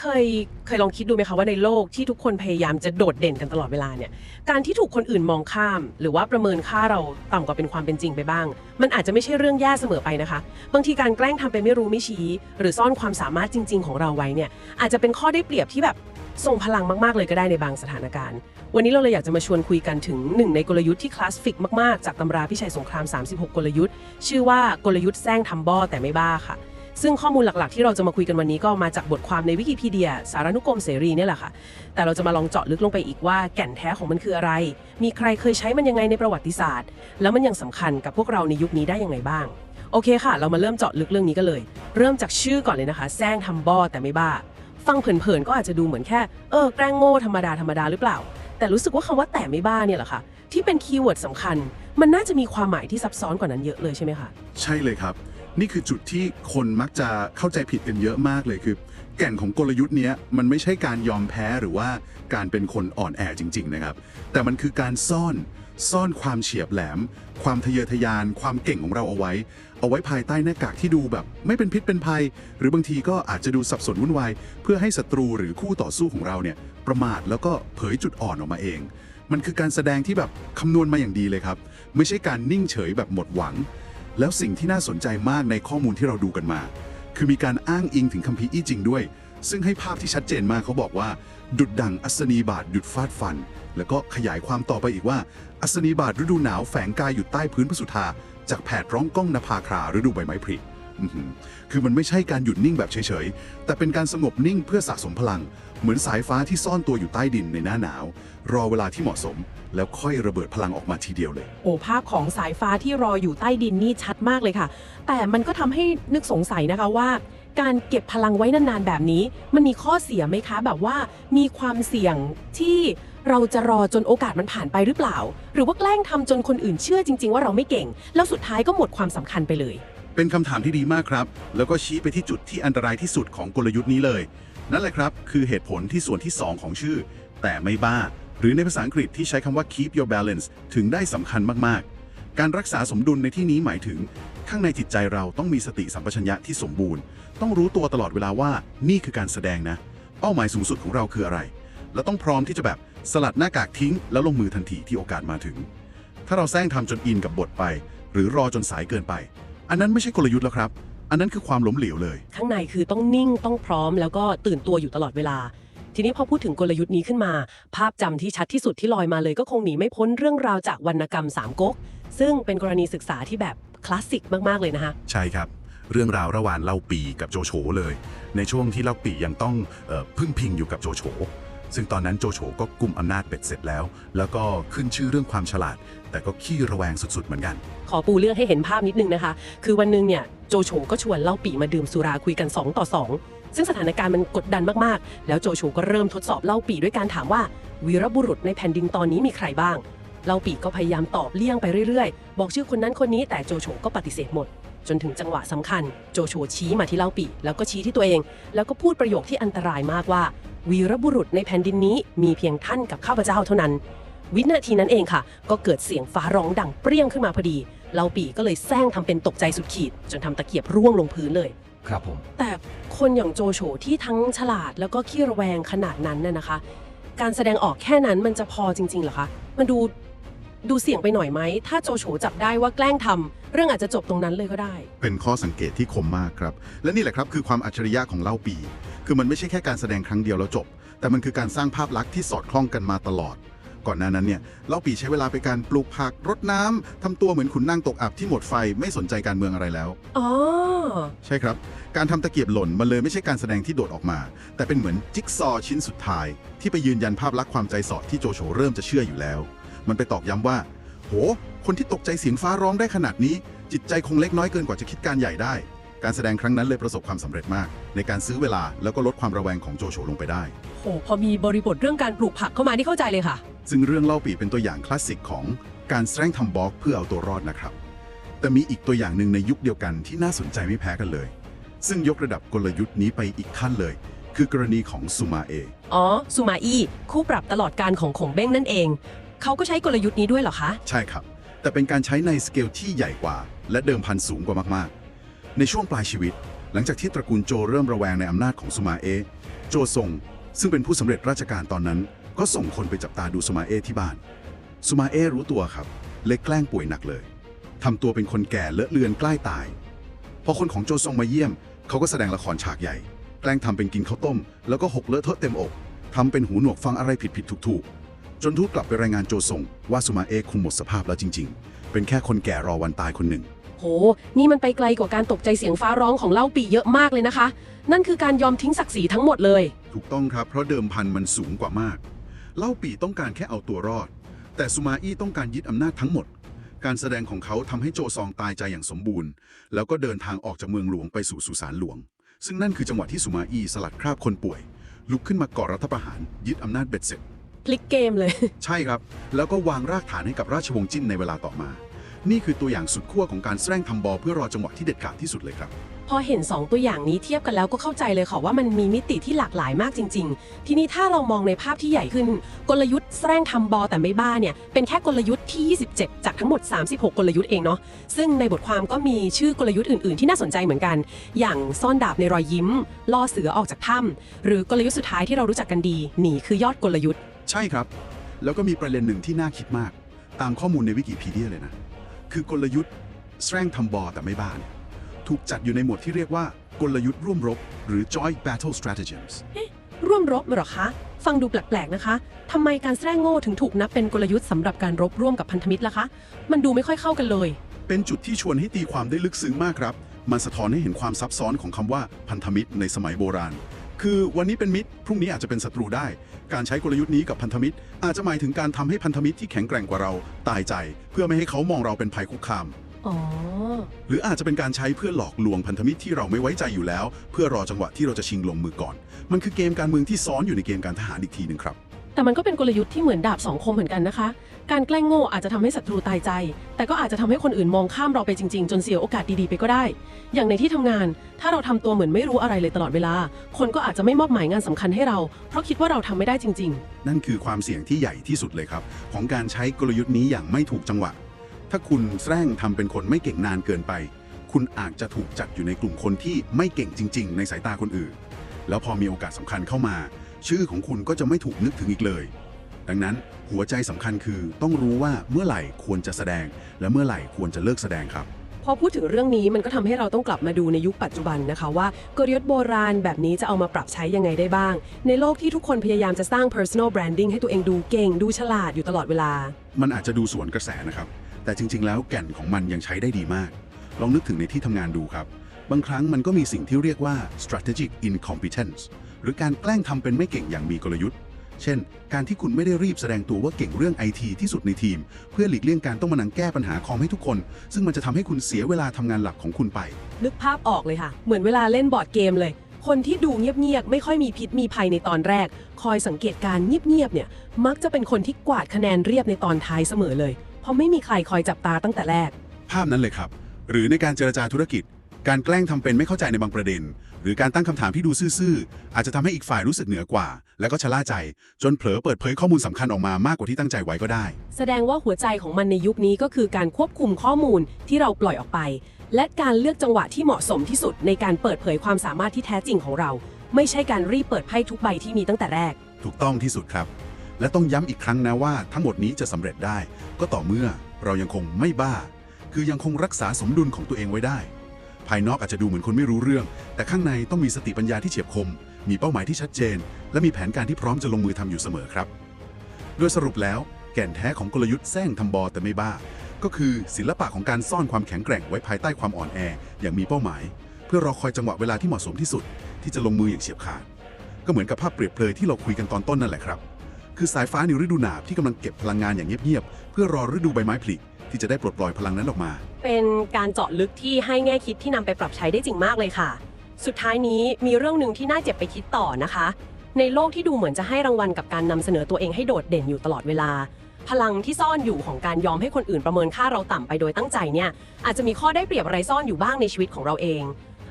เคยเคยลองคิดดูไหมคะว่าในโลกที่ทุกคนพยายามจะโดดเด่นกันตลอดเวลาเนี่ย การที่ถูกคนอื่นมองข้าม หรือว่าประเมินค่าเราต่ำกว่าเป็นความเป็นจริงไปบ้าง มันอาจจะไม่ใช่เรื่องแย่เสมอไปนะคะ บางทีการแกล้งทำเป็นไม่รู้ไม่ชี้ หรือซ่อนความสามารถจริง ๆ ของเราไว้เนี่ยอาจจะเป็นข้อได้เปรียบที่แบบทรงพลังมาก ๆ เลยก็ได้ในบางสถานการณ์ วันนี้เราเลยอยากจะมาชวนคุยกันถึงหนึ่งในกลยุทธ์ที่คลาสสิกมาก ๆ จากตำราพิชัยสงคราม 36 กลยุทธ์ ชื่อว่ากลยุทธ์แซงทำบ้อแต่ไม่บ้าค่ะ ซึ่งข้อมูลหลักๆ ที่เราจะมาคุยกันวันนี้ก็มาจากบทความในวิกิพีเดีย สารานุกรมเสรีเนี่ยแหละค่ะ แต่เราจะมาลองเจาะลึกลงไปอีกว่าแก่นแท้ของมันคืออะไร มีใครเคยใช้มันยังไงในประวัติศาสตร์ แล้วมันยังสำคัญกับพวกเราในยุคนี้ได้ยังไงบ้าง โอเคค่ะ เรามาเริ่มเจาะลึกเรื่องนี้กันเลย เริ่มจากชื่อก่อนเลยนะคะแซงทำบ้อแต่ไม่บ้า ฟังเผินๆก็อาจจะดูเหมือนแค่เออแกล้งโง่ธรรมดาธรรมดาหรือเปล่า แต่รู้สึกว่าคำว่าแต่ไม่บ้าเนี่ยแหละค่ะที่เป็นคีย์เวิร์ดสำคัญ มันน่าจะมีความหมายที่ซับซ้อนกว่านั้นเยอะเลยใช่ไหมคะ ใช่เลยครับ นี่คือจุดที่คนมักจะเข้าใจผิดกันเยอะมากเลยคือ แก่นของกลยุทธ์เนี้ยมันไม่ใช่การยอมแพ้หรือว่าการเป็นคนอ่อนแอจริง ๆ นะครับ แต่มันคือการซ่อนซ่อนความเฉียบแหลม ความทะเยอทะยาน ความเก่งของเราเอาไว้ เอาไว้ภายใต้หน้ากากที่ดูแบบ ไม่เป็นพิษเป็นภัย หรือบางทีก็อาจจะดูสับสนวุ่นวายเพื่อให้ศัตรูหรือคู่ต่อสู้ของเราเนี่ยประมาทแล้วก็เผยจุดอ่อนออกมาเอง มันคือการแสดงที่แบบคำนวณมาอย่างดีเลยครับ ไม่ใช่การนิ่งเฉยแบบหมดหวัง แล้วสิ่งที่น่าสนใจมากในข้อมูลที่เราดูกันมา คือมีการอ้างอิงถึงคัมภีร์อี้จริงด้วย ซึ่งให้ภาพที่ชัดเจนมากเขาบอกว่า ดุดดังอัศนีบาทหยุดฟาดฟัน แล้วก็ขยายความต่อไปอีกว่า อัศนีบาทฤดูหนาวแฝงกายอยู่ใต้พื้นพระสุธาจากแผดร้องก้องนภาคราฤดูใบไม้ผลิ คือมันไม่ใช่การหยุดนิ่งแบบเฉยๆ แต่เป็นการสงบนิ่งเพื่อสะสมพลัง เหมือนสายฟ้าที่ซ่อนตัวอยู่ใต้ดินในหน้าหนาว รอเวลาที่เหมาะสม แล้วค่อยระเบิดพลังออกมาทีเดียวเลย โอ้ภาพของสายฟ้าที่รออยู่ใต้ดินนี่ชัดมากเลยค่ะ แต่มันก็ทำให้นึกสงสัยนะคะว่า การเก็บพลังไว้นานๆแบบนี้ มันมีข้อเสียไหมคะ แบบว่ามีความเสี่ยงที่เราจะรอจนโอกาสมันผ่านไปหรือเปล่า หรือว่าแกล้งทำจนคนอื่นเชื่อจริง ๆ ว่าเราไม่เก่ง แล้วสุดท้ายก็หมดความสำคัญไปเลย เป็นคำถามที่ดีมากครับ แล้วก็ชี้ไปที่จุดที่อันตรายที่สุดของกลยุทธ์นี้เลย นั่นแหละครับ คือเหตุผลที่ส่วนที่ 2 ของชื่อ แต่ไม่บ้า หรือในภาษาอังกฤษที่ใช้คำว่า keep your balance ถึงได้สำคัญมากๆ การรักษาสมดุลในที่นี้หมายถึง ข้างในจิตใจเราต้องมีสติสัมปชัญญะที่สมบูรณ์ ต้องรู้ตัวตลอดเวลาว่านี่คือการแสดงนะ เป้าหมายสูงสุดของเราคืออะไร และต้องพร้อมที่จะแบบสลัดหน้ากากทิ้ง แล้วลงมือทันทีที่โอกาสมาถึง ถ้าเราแซงทำจนอินกับบทไป หรือรอจนสายเกินไป อันนั้นไม่ใช่กลยุทธ์แล้วครับ อันนั้นคือความล้มเหลวเลย ข้างในคือต้องนิ่งต้องพร้อมแล้วก็ตื่นตัวอยู่ตลอดเวลา ทีนี้พอพูดถึงกลยุทธ์นี้ขึ้นมา ภาพจำที่ชัดที่สุดที่ลอยมาเลยก็คงหนีไม่พ้นเรื่องราวจากวรรณกรรมสามก๊กซึ่งเป็นกรณีศึกษาที่แบบคลาสสิกมากๆเลยนะคะ ใช่ครับ เรื่องราวระหว่างเล่าปีกับโจโฉเลย ในช่วงที่เล่าปียังต้องเออพึ่งพิงอยู่กับโจโฉซึ่งตอนนั้นโจโฉก็กุมอำนาจเป็ดเสร็จแล้ว แล้วก็ขึ้นชื่อเรื่องความฉลาด แต่ก็ขี้ระแวงสุดๆเหมือนกัน ขอปูเรื่องให้เห็นภาพนิดนึงนะคะ คือวันหนึงเนี่ยโจโฉก็ชวนเล่าปีมาดื่มสุราคุยกัน 2 ต่อ 2 ซึ่งสถานการณ์มันกดดันมากๆ แล้วโจโฉก็เริ่มทดสอบเล่าปีด้วยการถามว่า วีรบุรุษในแผ่นดินตอนนี้มีใครบ้าง เล่าปีก็พยายามตอบเลี่ยงไปเรื่อยๆ บอกชื่อคนนั้นคนนี้แต่โจโฉก็ปฏิเสธหมด จนถึงจังหวะสำคัญ โจโฉชี้มาที่เล่าปีแล้วก็ชี้ที่ตัวเอง แล้วก็พูดประโยคที่อันตรายมากว่า วีรบุรุษในแผ่นดินนี้มีเพียงท่านกับข้าพเจ้าเท่านั้น วินาทีนั้นเองค่ะ ก็เกิดเสียงฟ้าร้องดังเปรี้ยงขึ้นมาพอดีเล่าปีก็เลยแซงทำเป็นตกใจสุดขีด จนทำตะเกียบร่วงลงพื้นเลย ครับผม แต่คนอย่างโจโฉที่ทั้งฉลาดแล้วก็ขี้ระแวงขนาดนั้นน่ะนะคะ การแสดงออกแค่นั้นมันจะพอจริงๆเหรอคะมันดูดูเสี่ยงไปหน่อยไหม ถ้าโจโฉจับได้ว่าแกล้งทำเรื่องอาจจะจบตรงนั้นเลยก็ได้ เป็นข้อสังเกตที่คมมากครับ และนี่แหละครับคือความอัจฉริยะของเล่าปี คือมันไม่ใช่แค่การแสดงครั้งเดียวแล้วจบ แต่มันคือการสร้างภาพลักษณ์ที่สอดคล้องกันมาตลอด ก่อนหน้านั้นเนี่ยเล่าปีใช้เวลาไปการปลูกผักรดน้ำทำตัวเหมือนขุนนางตกอับที่หมดไฟไม่สนใจการเมืองอะไรแล้ว อ๋อ ใช่ครับ การทำตะเกียบหล่นมันเลยไม่ใช่การแสดงที่โดดออกมา แต่เป็นเหมือนจิ๊กซอว์ชิ้นสุดท้าย ที่ไปยืนยันภาพลักษณ์ความใจสอดที่โจโฉเริ่มจะเชื่ออยู่แล้ว มันไปตอกย้ำว่า โห คนที่ตกใจเสียงฟ้าร้องได้ขนาดนี้ จิตใจคงเล็กน้อยเกินกว่าจะคิดการใหญ่ได้ การแสดงครั้งนั้นเลยประสบความสำเร็จมาก ในการซื้อเวลาแล้วก็ลดความระแวงของโจโฉลงไปได้ โห พอมีบริบทเรื่องการปลูกผักเข้ามานี่เข้าใจเลยค่ะ ซึ่งเรื่องเล่าปีเป็นตัวอย่างคลาสสิกของการแสร้งทำบล็อกเพื่อเอาตัวรอดนะครับ แต่มีอีกตัวอย่างหนึ่งในยุคเดียวกันที่น่าสนใจไม่แพ้กันเลย ซึ่งยกระดับกลยุทธ์นี้ไปอีกขั้นเลย คือกรณีของซูมาเอ อ๋อซูมาอี้คู่ปรับตลอดการของขงเบ้งนั่นเอง เขาก็ใช้กลยุทธ์นี้ด้วยเหรอคะ ใช่ครับ แต่เป็นการใช้ในสเกลที่ใหญ่กว่า และเดิมพันสูงกว่ามากๆ ในช่วงปลายชีวิต หลังจากที่ตระกูลโจเริ่มระแวงในอำนาจของสุมาเอะโจซงซึ่งเป็นผู้สำเร็จราชการตอนนั้น ก็ส่งคนไปจับตาดูสุมาเอะที่บ้านสุมาเอะรู้ตัวครับ เลยแกล้งป่วยหนักเลยทำตัวเป็นคนแก่เลอะเลือนใกล้ตาย พอคนของโจซงมาเยี่ยม เขาก็แสดงละครฉากใหญ่ แกล้งทำเป็นกินข้าวต้ม แล้วก็หกเลอะเทอะเต็มอกทำเป็นหูหนวกฟังอะไรผิดผิดถูกถูกๆจนทูตกลับไปรายงานโจซงว่าสุมาเอะคงหมดสภาพแล้วจริง ๆ เป็นแค่คนแก่รอวันตายคนหนึ่ง โห นี่มันไปไกลกว่าการตกใจเสียงฟ้าร้องของเล่าปีเยอะมากเลยนะคะ นั่นคือการยอมทิ้งศักดิ์ศรีทั้งหมดเลย ถูกต้องครับ เพราะเดิมพันมันสูงกว่ามาก เล่าปีต้องการแค่เอาตัวรอด แต่สุมาอี้ต้องการยึดอำนาจทั้งหมด การแสดงของเขาทำให้โจซองตายใจอย่างสมบูรณ์ แล้วก็เดินทางออกจากเมืองหลวงไปสู่สุสานหลวง ซึ่งนั่นคือจังหวะที่สุมาอี้สลัดคราบคนป่วย ลุกขึ้นมาก่อรัฐประหาร ยึดอำนาจเบ็ดเสร็จพลิกเกมเลย ใช่ครับ แล้วก็วางรากฐานให้กับราชวงศ์จิ้นในเวลาต่อมา นี่คือตัวอย่างสุดขั้วของการแสร้งทำบอลเพื่อรอจังหวะที่เด็ดขาดที่สุดเลยครับ พอเห็น 2 ตัวอย่างนี้เทียบกันแล้วก็เข้าใจเลยค่ะว่ามันมีมิติที่หลากหลายมากจริง ๆ ทีนี้ถ้าเรามองในภาพที่ใหญ่ขึ้น กลยุทธ์แสร้งทำบอแต่ไม่บ้าเนี่ยเป็นแค่กลยุทธ์ที่ 27 จากทั้งหมด 36 กลยุทธ์เองเนาะซึ่งในบทความก็มีชื่อกลยุทธ์อื่น ๆ ที่น่าสนใจเหมือนกัน อย่างซ่อนดาบในรอยยิ้มล่อเสือออกจากถ้ำหรือกลยุทธ์สุดท้ายที่เรารู้จักกันดีหนีคือยอดกลยุทธ์ ใช่ครับ แล้วก็มีประเด็นหนึ่งที่น่าคิดมาก ตามข้อมูลในวิกิพีเดียเลยนะ คือกลยุทธ์แสร้งทำบอแต่ไม่บ้านถูกจัดอยู่ในหมวดที่เรียกว่ากลยุทธ์ร่วมรบ หรือ joint battle stratagems ร่วมรบเหรอคะ ฟังดูแปลกๆนะคะทำไมการแสร้งโง่ถึงถูกนับเป็นกลยุทธ์สำหรับการรบร่วมกับพันธมิตรล่ะคะ มันดูไม่ค่อยเข้ากันเลย เป็นจุดที่ชวนให้ตีความได้ลึกซึ้งมากครับ มันสะท้อนให้เห็นความซับซ้อนของคำว่าพันธมิตรในสมัยโบราณ คือวันนี้เป็นมิตร พรุ่งนี้อาจจะเป็นศัตรูได้ การใช้กลยุทธ์นี้กับพันธมิตร อาจจะหมายถึงการทำให้พันธมิตรที่แข็งแกร่งกว่าเราตายใจ เพื่อไม่ให้เขามองเราเป็นภัยคุกคามอ๋อหรืออาจจะเป็นการใช้เพื่อหลอกลวงพันธมิตรที่เราไม่ไว้ใจอยู่แล้ว เพื่อรอจังหวะที่เราจะชิงลงมือก่อน มันคือเกมการเมืองที่ซ้อนอยู่ในเกมการทหารอีกทีหนึ่งครับ แต่มันก็เป็นกลยุทธ์ที่เหมือนดาบสองคมเหมือนกันนะคะ การแกล้งโง่อาจจะทำให้ศัตรูตายใจ แต่ก็อาจจะทำให้คนอื่นมองข้ามเราไปจริงๆ จนเสียโอกาสดีๆไปก็ได้ อย่างในที่ทำงาน ถ้าเราทำตัวเหมือนไม่รู้อะไรเลยตลอดเวลา คนก็อาจจะไม่มอบหมายงานสำคัญให้เรา เพราะคิดว่าเราทำไม่ได้จริง ๆ นั่นคือความเสี่ยงที่ใหญ่ที่สุดเลยครับ ของการใช้กลยุทธ์นี้อย่างไม่ถูกจังหวะ ถ้าคุณแสร้งทำเป็นคนไม่เก่งนานเกินไป คุณอาจจะถูกจัดอยู่ในกลุ่มคนที่ไม่เก่งจริง ๆ ในสายตาคนอื่น แล้วพอมีโอกาสสำคัญเข้ามา ชื่อของคุณก็จะไม่ถูกนึกถึงอีกเลย ดังนั้นหัวใจสำคัญคือต้องรู้ว่าเมื่อไหร่ควรจะแสดง และเมื่อไหร่ควรจะเลิกแสดงครับๆพอพูดถึงเรื่องนี้มันก็ทำให้เราต้องกลับมาดูในยุคปัจจุบันนะคะว่ากลยุทธ์โบราณแบบนี้จะเอามาปรับใช้ยังไงได้บ้าง ในโลกที่ทุกคนพยายามจะสร้าง personal branding ให้ตัวเองดูเก่ง ดูฉลาดอยู่ตลอดเวลา มันอาจจะดูสวนกระแสนะครับ แต่จริง ๆ แล้วแก่นของมันยังใช้ได้ดีมาก ลองนึกถึงในที่ทำงานดูครับ บางครั้งมันก็มีสิ่งที่เรียกว่า strategic incompetence หรือการแกล้งทำเป็นไม่เก่งอย่างมีกลยุทธ์ เช่น การที่คุณไม่ได้รีบแสดงตัวว่าเก่งเรื่องไอทีที่สุดในทีม เพื่อหลีกเลี่ยงการต้องมานั่งแก้ปัญหาคอมให้ทุกคน ซึ่งมันจะทำให้คุณเสียเวลาทำงานหลักของคุณไป นึกภาพออกเลยค่ะ เหมือนเวลาเล่นบอร์ดเกมเลย คนที่ดูเงียบๆไม่ค่อยมีพิษมีภัยในตอนแรก คอยสังเกตการณ์เงียบๆเนี่ย มักจะเป็นคนที่กวาดคะแนนเรียบในตอนท้ายเสมอเลย เพราะไม่มีใครคอยจับตาตั้งแต่แรก ภาพนั้นเลยครับ หรือในการเจรจาธุรกิจ การแกล้งทำเป็นไม่เข้าใจในบางประเด็น หรือการตั้งคำถามที่ดูซื่อๆอาจจะทำให้อีกฝ่ายรู้สึกเหนือกว่า แล้วก็ชะล่าใจ จนเผลอเปิดเผยข้อมูลสำคัญออกมามากกว่าที่ตั้งใจไว้ก็ได้ แสดงว่าหัวใจของมันในยุคนี้ก็คือการควบคุมข้อมูลที่เราปล่อยออกไป และการเลือกจังหวะที่เหมาะสมที่สุด ในการเปิดเผยความสามารถที่แท้จริงของเรา ไม่ใช่การรีบเปิดไพ่ทุกใบที่มีตั้งแต่แรก ถูกต้องที่สุดครับ และต้องย้ำอีกครั้งนะว่า ทั้งหมดนี้จะสำเร็จได้ ก็ต่อเมื่อเรายังคงไม่บ้า คือยังคงรักษาสมดุลของตัวเองไว้ได้ ภายนอกอาจจะดูเหมือนคนไม่รู้เรื่อง แต่ข้างในต้องมีสติปัญญาที่เฉียบคม มีเป้าหมายที่ชัดเจน และมีแผนการที่พร้อมจะลงมือทำอยู่เสมอครับ โดยสรุปแล้วแก่นแท้ของกลยุทธ์แซงทำบอแต่ไม่บ้า ก็คือศิลปะของการซ่อนความแข็งแกร่งไว้ภายใต้ความอ่อนแอ อย่างมีเป้าหมาย เพื่อรอคอยจังหวะเวลาที่เหมาะสมที่สุด ที่จะลงมืออย่างเฉียบขาดก็เหมือนกับภาพเปรียบเปรยที่เราคุยกันตอนต้นนั่นแหละครับ คือสายฟ้าในฤดูหนาวที่กำลังเก็บพลังงานอย่างเงียบๆเพื่อรอฤดูใบไม้ผลิ ที่จะได้ปลดปล่อยพลังนั้นออกมา เป็นการเจาะลึกที่ให้แง่คิดที่นำไปปรับใช้ได้จริงมากเลยค่ะ สุดท้ายนี้มีเรื่องหนึ่งที่น่าเจ็บไปคิดต่อนะคะ ในโลกที่ดูเหมือนจะให้รางวัลกับการนำเสนอตัวเองให้โดดเด่นอยู่ตลอดเวลา พลังที่ซ่อนอยู่ของการยอมให้คนอื่นประเมินค่าเราต่ำไปโดยตั้งใจเนี่ยอาจจะมีข้อได้เปรียบอะไรซ่อนอยู่บ้างในชีวิตของเราเอง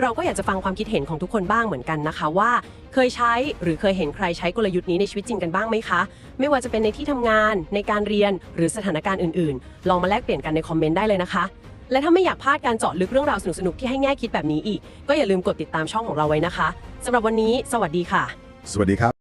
เราก็อยากจะฟังความคิดเห็นของทุกคนบ้างเหมือนกันนะคะว่า เคยใช้หรือเคยเห็นใครใช้กลยุทธ์นี้ในชีวิตจริงกันบ้างไหมคะ ไม่ว่าจะเป็นในที่ทำงาน ในการเรียนหรือสถานการณ์อื่นๆ ลองมาแลกเปลี่ยนกันในคอมเมนต์ได้เลยนะคะ และถ้าไม่อยากพลาดการเจาะลึกเรื่องราวสนุกๆที่ให้แง่คิดแบบนี้อีก ก็อย่าลืมกดติดตามช่องของเราไว้นะคะสำหรับวันนี้ สวัสดีค่ะ สวัสดีครับ